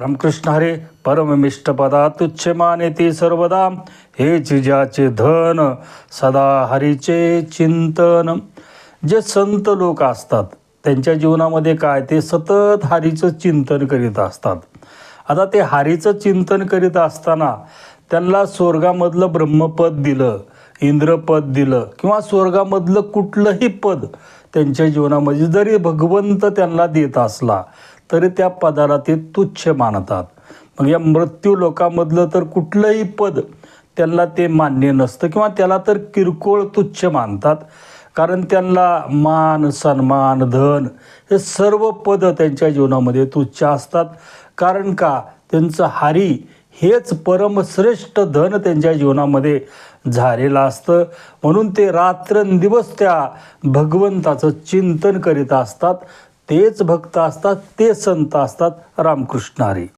रामकृष्ण हरे परममिष्टपदा तुच्छमान ते सर्वदा। हे जिजाचे धन सदा हरीचे चिंतन। जे संत लोक असतात त्यांच्या जीवनामध्ये काय ते सतत हरीचं चिंतन करीत असतात. आता ते हरीचं चिंतन करीत असताना त्यांना स्वर्गामधलं ब्रह्मपद दिलं इंद्रपद दिलं किंवा स्वर्गामधलं कुठलंही पद त्यांच्या जीवनामध्ये जरी भगवंत त्यांना देत असला तरी त्या पदाला ते तुच्छ मानतात. मग या मृत्यू लोकामधलं तर कुठलंही पद त्यांना ते मान्य नसतं किंवा त्याला तर किरकोळ तुच्छ मानतात. कारण त्यांना मान सन्मान धन हे सर्व पद त्यांच्या जीवनामध्ये तुच्छ असतात. कारण का? त्यांचं हारी हेच परमश्रेष्ठ धन त्यांच्या जीवनामध्ये झालेलं असतं. म्हणून ते रात्रंदिवस त्या भगवंताचं चिंतन करीत असतात. तेच भक्त असतात ते संत असतात रामकृष्ण हरी.